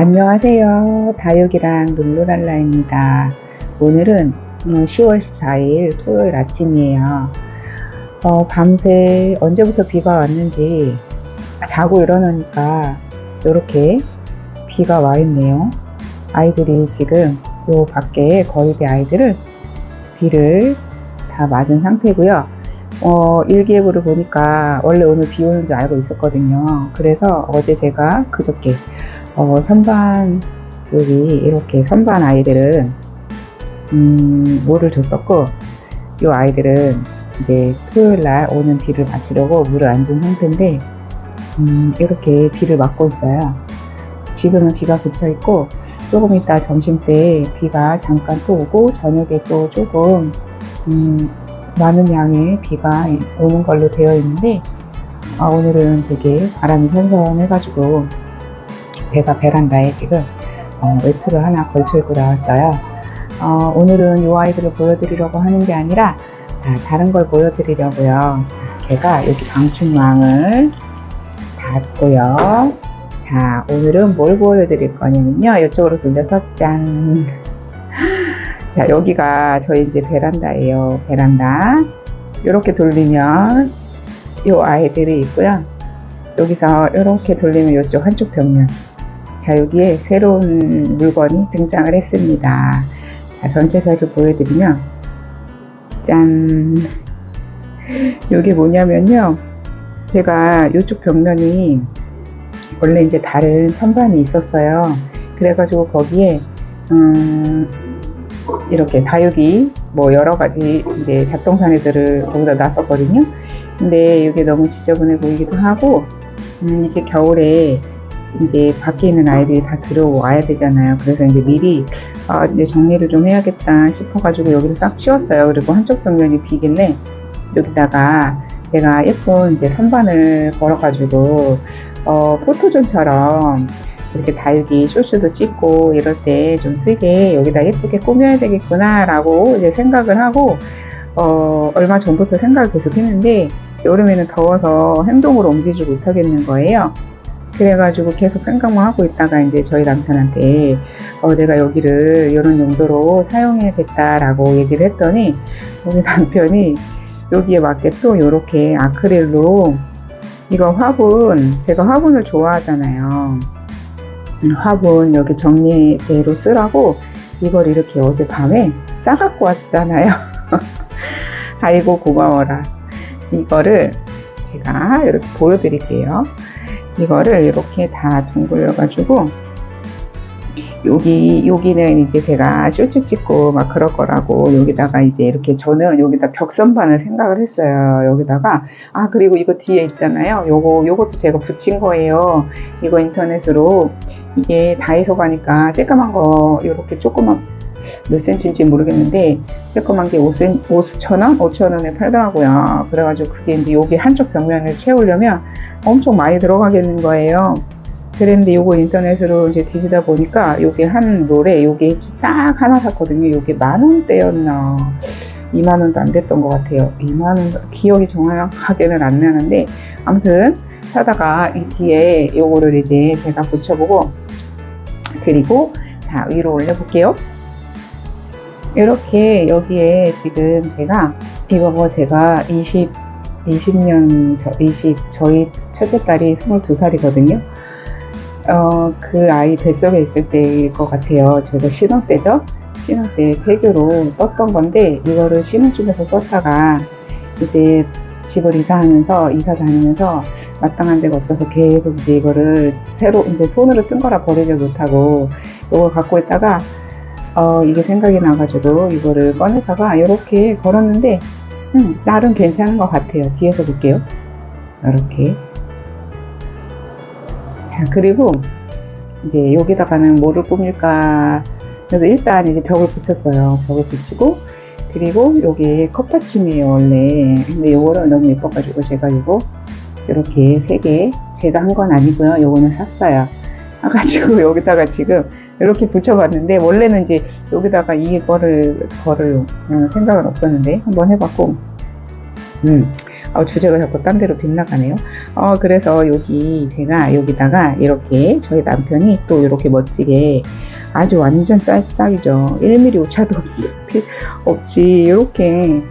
안녕하세요. 다육이랑 룰루랄라입니다. 오늘은 10월 14일 토요일 아침이에요. 어, 밤새 언제부터 비가 왔는지 자고 일어나니까 이렇게 비가 와 있네요. 아이들이 지금 요 밖에 거의 대 아이들은 비를 다 맞은 상태고요. 어, 일기예보를 보니까 원래 오늘 비 오는 줄 알고 있었거든요. 그래서 어제 제가 그저께 어, 선반 여기 이렇게 선반 아이들은 음, 물을 줬었고 이 아이들은 이제 토요일 날 오는 비를 맞으려고 물을 안 준 상태인데 음, 이렇게 비를 맞고 있어요. 지금은 비가 그쳐 있고 조금 이따 점심 때 비가 잠깐 또 오고 저녁에 또 조금 음, 많은 양의 비가 오는 걸로 되어 있는데 아, 오늘은 되게 바람이 선선해가지고 제가 베란다에 지금 어, 외투를 하나 걸쳐 입고 나왔어요. 어, 오늘은 이 아이들을 보여드리려고 하는 게 아니라 자, 다른 걸 보여드리려고요. 자, 제가 여기 방충망을 닫고요. 자, 오늘은 뭘 보여드릴 거냐면요. 이쪽으로 돌려서 짠. 자, 여기가 저희 이제 베란다예요. 베란다. 이렇게 돌리면 이 아이들이 있고요. 여기서 이렇게 돌리면 이쪽 한쪽 벽면. 자, 여기에 새로운 물건이 등장을 했습니다. 자, 전체적으로 보여드리면, 짠. 이게 뭐냐면요. 제가 이쪽 벽면이 원래 이제 다른 선반이 있었어요. 그래가지고 거기에, 음, 이렇게 다육이 뭐 여러 가지 이제 잡동사니들을 거기다 놨었거든요. 근데 이게 너무 지저분해 보이기도 하고, 음, 이제 겨울에 이제 밖에 있는 아이들이 다 들어와야 되잖아요. 그래서 이제 미리 아, 이제 정리를 좀 해야겠다 싶어가지고 여기를 싹 치웠어요. 그리고 한쪽 벽면이 비길래 여기다가 제가 예쁜 이제 선반을 걸어가지고 어, 포토존처럼 이렇게 다육이 쇼츠도 찍고 이럴 때 좀 쓰게 여기다 예쁘게 꾸며야 되겠구나라고 이제 생각을 하고 어, 얼마 전부터 생각을 계속 했는데 여름에는 더워서 행동으로 옮기지 못하겠는 거예요. 그래가지고 계속 생각만 하고 있다가 이제 저희 남편한테 어, 내가 여기를 이런 용도로 사용해야겠다라고 얘기를 했더니 우리 남편이 여기에 맞게 또 이렇게 아크릴로 이거 화분 제가 화분을 좋아하잖아요. 음, 화분 여기 정리대로 쓰라고 이걸 이렇게 어젯밤에 싸갖고 왔잖아요. 아이고 고마워라. 이거를 제가 이렇게 보여드릴게요. 이거를 이렇게 다 둥글려 가지고 여기 여기는 이제 제가 쇼츠 찍고 막 그럴 거라고 여기다가 이제 이렇게 저는 여기다 벽선반을 생각을 했어요. 여기다가. 아 그리고 이거 뒤에 있잖아요. 요거 요것도 제가 붙인 거예요. 이거 인터넷으로. 이게 다이소 가니까 쬐까만 거 이렇게 조그만 몇 센치인지 모르겠는데 조그만 게 5cm, 5천원? 5천원에 팔더라고요 그래가지고 그게 이제 여기 한쪽 벽면을 채우려면 엄청 많이 들어가겠는 거예요 그랬는데 요거 인터넷으로 이제 뒤지다 보니까 요게 한 롤에 요게 딱 하나 샀거든요. 요게 만 원대였나. 2만 원도 안 됐던 것 같아요. 2만 원, 기억이 정확하게는 안 나는데, 아무튼 사다가 이 뒤에 요거를 이제 제가 붙여보고, 그리고 자, 위로 올려볼게요. 이렇게 여기에 지금 제가, 뭐 제가 20, 20년, 저, 20, 저희 첫째 딸이 22살이거든요. 어, 그 아이 뱃속에 있을 때일 것 같아요. 제가 신혼 때죠? 신혼 때 폐교로 떴던 건데, 이거를 신혼집에서 썼다가, 이제 집을 이사하면서, 이사 다니면서 마땅한 데가 없어서 계속 이제 이거를 새로, 이제 손으로 뜬 거라 버리지 못하고, 이걸 갖고 있다가, 어, 이게 생각이 나가지고, 이거를 꺼내다가 이렇게 걸었는데, 음, 나름 괜찮은 것 같아요. 뒤에서 볼게요. 이렇게. 자, 그리고 이제 여기다가는 뭐를 꾸밀까. 그래서 일단 이제 벽을 붙였어요. 벽을 붙이고, 그리고 여기 컵받침이에요, 원래. 근데 요거를 너무 예뻐가지고 제가 이거 이렇게 세 개, 제가 한 건 아니고요. 요거는 샀어요. 사가지고 여기다가 지금 이렇게 붙여봤는데, 원래는 이제 여기다가 이거를, 거를 음, 생각은 없었는데, 한번 해봤고, 음, 어, 주제가 자꾸 딴 데로 빗나가네요. 어, 그래서 여기 제가 여기다가 이렇게 저희 남편이 또 이렇게 멋지게 아주 완전 사이즈 딱이죠. 1mm 오차도 없이, 없이 이렇게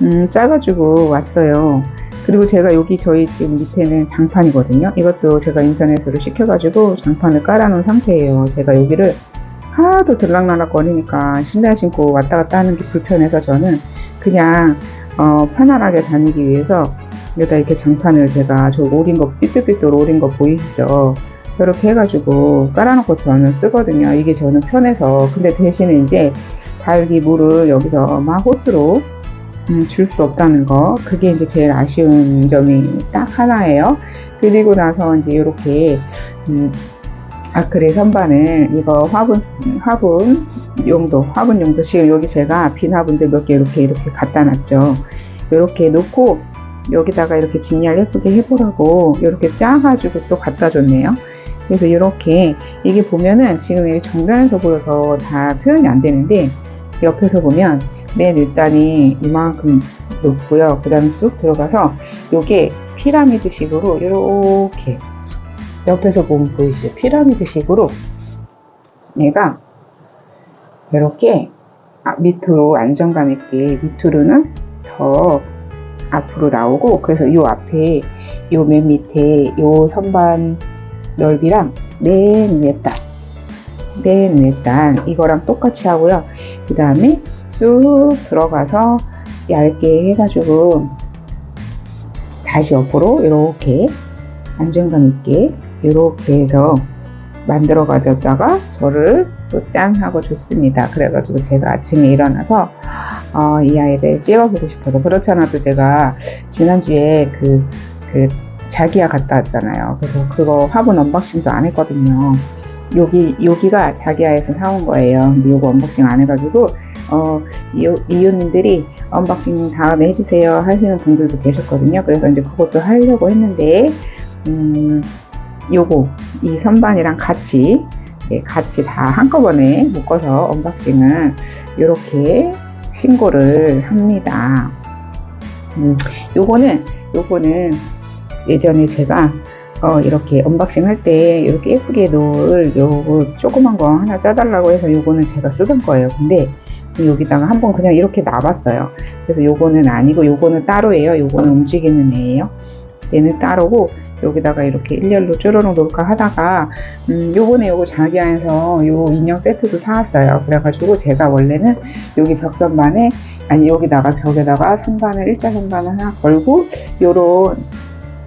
음, 짜가지고 왔어요. 그리고 제가 여기 저희 지금 밑에는 장판이거든요. 이것도 제가 인터넷으로 시켜가지고 장판을 깔아놓은 상태예요. 제가 여기를 하도 들락날락 거리니까 실내 신고 왔다 갔다 하는 게 불편해서 저는 그냥 어, 편안하게 다니기 위해서 여기다 이렇게 장판을 제가 저 오린 거 삐뚤삐뚤 오린 거 보이시죠? 이렇게 해가지고 깔아놓고 저는 쓰거든요. 이게 저는 편해서 근데 대신에 이제 다육이 물을 여기서 막 호스로 음, 줄 수 없다는 거 그게 이제 제일 아쉬운 점이 딱 하나예요. 그리고 나서 이제 이렇게 음, 아크릴 선반을 이거 화분 화분 용도 화분 용도 지금 여기 제가 빈 화분들 몇 개 이렇게 이렇게 갖다 놨죠. 이렇게 놓고 여기다가 이렇게 진열 예쁘게 해보라고 이렇게 짜가지고 또 갖다 줬네요. 그래서 이렇게 이게 보면은 지금 여기 정면에서 보여서 잘 표현이 안 되는데 옆에서 보면 맨 윗단이 이만큼 높고요. 그 다음에 쑥 들어가서 요게 피라미드 식으로 이렇게 옆에서 보면 보이시죠? 피라미드 식으로 얘가 이렇게 아, 밑으로 안정감 있게 밑으로는 더 앞으로 나오고 그래서 요 앞에 요 맨 밑에 요 선반 넓이랑 맨 위에 단, 맨 위에 단 이거랑 똑같이 하고요. 그 다음에 쑥 들어가서 얇게 해가지고 다시 옆으로 이렇게 안정감 있게 이렇게 해서 만들어 가져다가 저를 또 짠 하고 줬습니다. 그래가지고 제가 아침에 일어나서 어, 이 아이를 찍어보고 싶어서 그렇지 않아도 제가 지난주에 그, 그 자기야 갔다 왔잖아요. 그래서 그거 화분 언박싱도 안 했거든요. 여기 여기가 자기야에서 사온 거예요. 근데 이거 언박싱 안 해가지고 어 이웃, 이웃님들이 언박싱 다음에 해주세요 하시는 분들도 계셨거든요. 그래서 이제 그것도 하려고 했는데 음 요거 이 선반이랑 같이 예, 같이 다 한꺼번에 묶어서 언박싱을 이렇게 신고를 합니다. 음, 요거는 요거는 예전에 제가 어, 이렇게 언박싱 할 때 이렇게 예쁘게 놓을 요거 조그만 거 하나 써달라고 해서 요거는 제가 쓰던 거예요. 근데 여기다가 한번 그냥 이렇게 놔봤어요. 그래서 요거는 아니고 요거는 따로예요. 요거는 움직이는 애예요. 얘는 따로고 여기다가 이렇게 일렬로 쪼르륵 놓을까 하다가 음, 요번에 요거 자기안에서 요 인형 세트도 사왔어요. 그래가지고 제가 원래는 여기 벽선반에 아니 여기다가 벽에다가 선반을 일자 선반을 하나 걸고 요런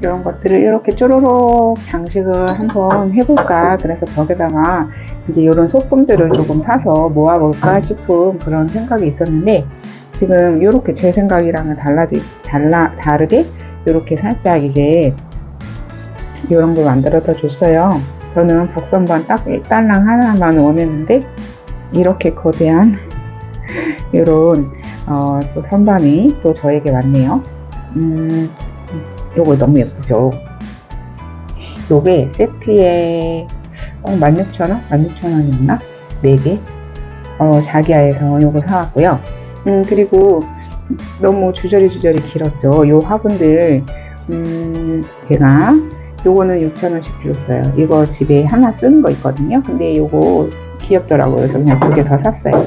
이런 것들을 이렇게 쪼르륵 장식을 한번 해볼까 그래서 벽에다가 이제 이런 소품들을 조금 사서 모아볼까 싶은 그런 생각이 있었는데 지금 이렇게 제 생각이랑은 달라지 달라 다르게 이렇게 살짝 이제 이런 걸 만들어서 줬어요. 저는 벽선반 딱 딸랑 하나만 원했는데 이렇게 거대한 이런 어, 또 선반이 또 저에게 왔네요. 음, 요거 너무 예쁘죠? 요게 세트에 어, 16,000원? 16,000원이었나? 4개? 어, 자기야에서 요거 사왔고요. 음, 그리고 너무 주저리 주저리 길었죠. 요 화분들, 음, 제가 요거는 6,000원씩 주었어요. 이거 집에 하나 쓰는 거 있거든요. 근데 요거 귀엽더라고요. 그래서 그냥 두 개 더 샀어요.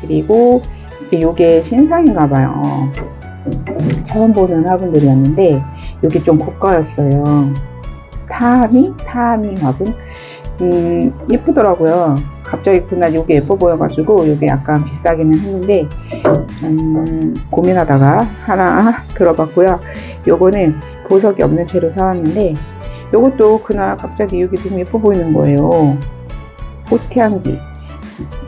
그리고 이제 요게 신상인가 봐요. 처음 보는 화분들이었는데 요게 좀 고가였어요. 타미? 타미 화분? 음, 예쁘더라고요. 갑자기 그날 요게 예뻐 보여가지고 요게 약간 비싸기는 했는데 음, 고민하다가 하나 들어봤고요. 요거는 보석이 없는 채로 사왔는데 요것도 그날 갑자기 여기 너무 예뻐 보이는 거예요. 호태향기.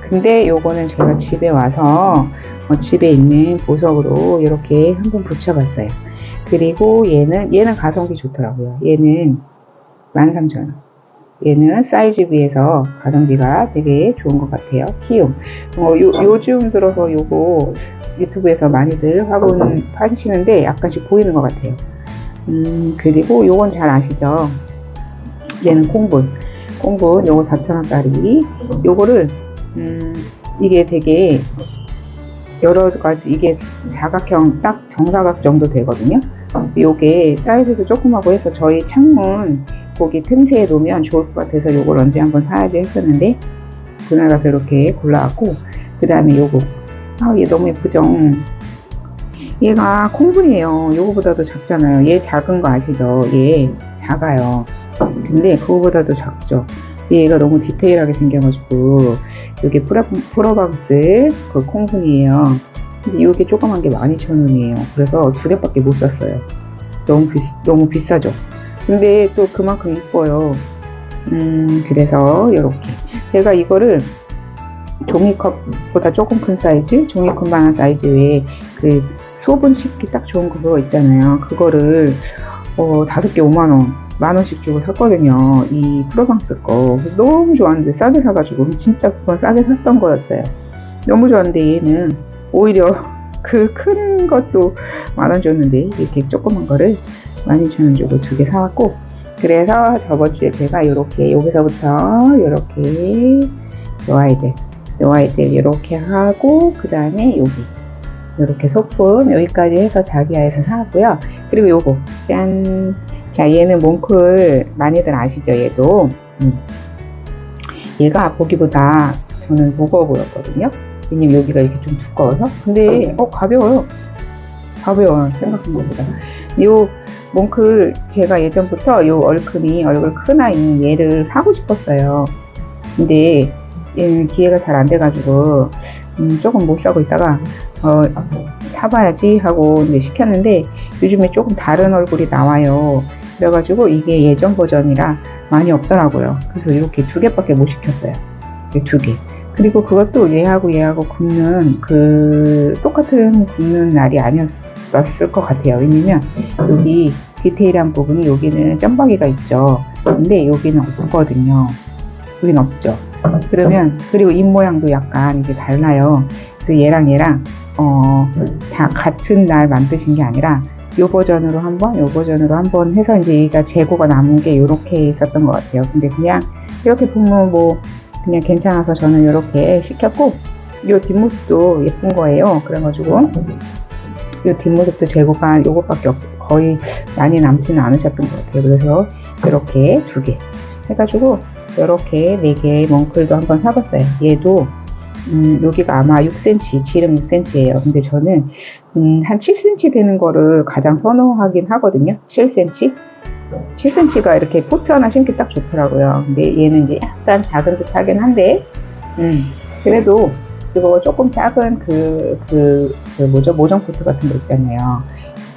근데 요거는 제가 집에 와서 어, 집에 있는 보석으로 이렇게 한번 붙여봤어요. 그리고 얘는 얘는 가성비 좋더라고요. 얘는 13,000원. 얘는 사이즈 비해서 가성비가 되게 좋은 것 같아요. 키움. 어, 요, 요즘 들어서 요거 유튜브에서 많이들 화분 파시는데 약간씩 보이는 것 같아요. 음, 그리고 요건 잘 아시죠? 얘는 콩분. 콩분 요거 4,000원짜리. 요거를, 음, 이게 되게 여러 가지, 이게 사각형 딱 정사각 정도 되거든요. 요게 사이즈도 조그마고 해서 저희 창문 거기 틈새에 놓으면 좋을 것 같아서 요걸 언제 한번 사야지 했었는데 그날 가서 이렇게 골라왔고 그 다음에 요거. 아 얘 너무 예쁘죠? 얘가 콩분이에요. 요거보다도 작잖아요. 얘 작은 거 아시죠? 얘 작아요. 근데 그거보다도 작죠 얘가 너무 디테일하게 생겨가지고 프로, 프로방스 그 콩분이에요. 근데 요게 조그만 게 12,000원이에요. 그래서 두 개밖에 못 샀어요. 너무 비, 너무 비싸죠. 근데 또 그만큼 이뻐요. 음 그래서 요렇게. 제가 이거를 종이컵보다 조금 큰 사이즈 종이컵만한 사이즈 외에 그 소분 씹기 딱 좋은 그거 있잖아요. 그거를 어 다섯 개 5만원 만 원씩 주고 샀거든요. 이 프로방스 거. 너무 좋았는데 싸게 사가지고 진짜 그건 싸게 샀던 거였어요. 너무 좋았는데 얘는 오히려 그 큰 것도 만 원 줬는데 이렇게 조그만 거를 12,000원 주고 두 개 사왔고 그래서 저번 주에 제가 이렇게 여기서부터 이렇게 요 아이들 요 아이들 이렇게 하고 그 다음에 여기. 이렇게 소품 여기까지 해서 자기야에서 사왔고요. 그리고 요거. 짠 자 얘는 몽클 많이들 아시죠 얘도? 음. 얘가 보기보다 저는 무거워 보였거든요. 왜냐면 여기가 이렇게 좀 두꺼워서? 근데 어 가벼워요. 가벼워요 생각한 것보다. 요 몽클 제가 예전부터 요 얼큰이 얼굴 큰 아이 얘를 사고 싶었어요. 근데 기회가 잘 안 돼가지고 음, 조금 못 사고 있다가 어, 사봐야지 하고 이제 시켰는데 요즘에 조금 다른 얼굴이 나와요 그래가지고 이게 예전 버전이라 많이 없더라고요. 그래서 이렇게 두 개밖에 못 시켰어요. 두 개. 그리고 그것도 얘하고 얘하고 굽는 그 똑같은 굽는 날이 아니었을 것 같아요. 왜냐면 여기 디테일한 부분이 여기는 점박이가 있죠. 근데 여기는 없거든요. 여기는 없죠. 그러면 그리고 입 모양도 약간 이제 달라요. 그 얘랑 얘랑 어, 다 같은 날 만드신 게 아니라 요 버전으로 한번, 요 버전으로 한번 해서 이제 얘가 재고가 남은 게 이렇게 있었던 것 같아요. 근데 그냥 이렇게 보면 뭐 그냥 괜찮아서 저는 이렇게 시켰고 요 뒷모습도 예쁜 거예요. 그래가지고 요 뒷모습도 재고가 요것밖에 없, 거의 많이 남지는 않으셨던 것 같아요. 그래서 이렇게 두 개 해가지고 이렇게 4개의 멍클도 한번 사봤어요. 얘도 음, 여기가 아마 6cm, 지름 6cm예요. 근데 저는 음, 한 7cm 되는 거를 가장 선호하긴 하거든요. 7cm. 7cm가 이렇게 포트 하나 신기 딱 좋더라고요. 근데 얘는 이제 약간 작은 듯 하긴 한데, 음, 그래도 이거 조금 작은 그, 그, 그 뭐죠? 모정 포트 같은 거 있잖아요.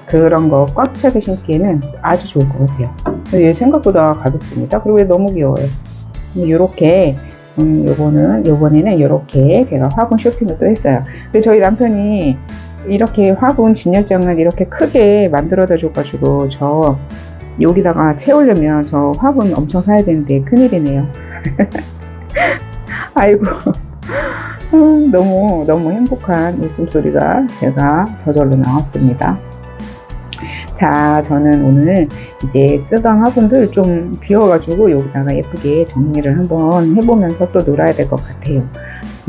그런 거 꽉 차게 신기에는 아주 좋을 것 같아요. 얘 생각보다 가볍습니다. 그리고 얘 너무 귀여워요. 이렇게 음, 요거는 요번에는 이렇게 제가 화분 쇼핑을 또 했어요. 근데 저희 남편이 이렇게 화분 진열장을 이렇게 크게 만들어다 줘가지고 저 여기다가 채우려면 저 화분 엄청 사야 되는데 큰일이네요. 아이고 음, 너무 너무 행복한 웃음소리가 제가 저절로 나왔습니다. 자, 저는 오늘 이제 쓰던 화분들 좀 귀여워가지고 여기다가 예쁘게 정리를 한번 해보면서 또 놀아야 될 것 같아요.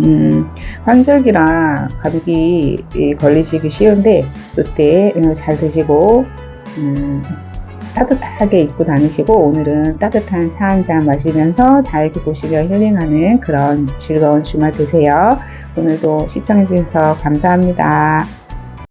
음, 환절기라 감기 걸리시기 쉬운데 그때 잘 드시고 음, 따뜻하게 입고 다니시고 오늘은 따뜻한 차 한 잔 마시면서 달기 보시며 힐링하는 그런 즐거운 주말 되세요. 오늘도 시청해주셔서 감사합니다.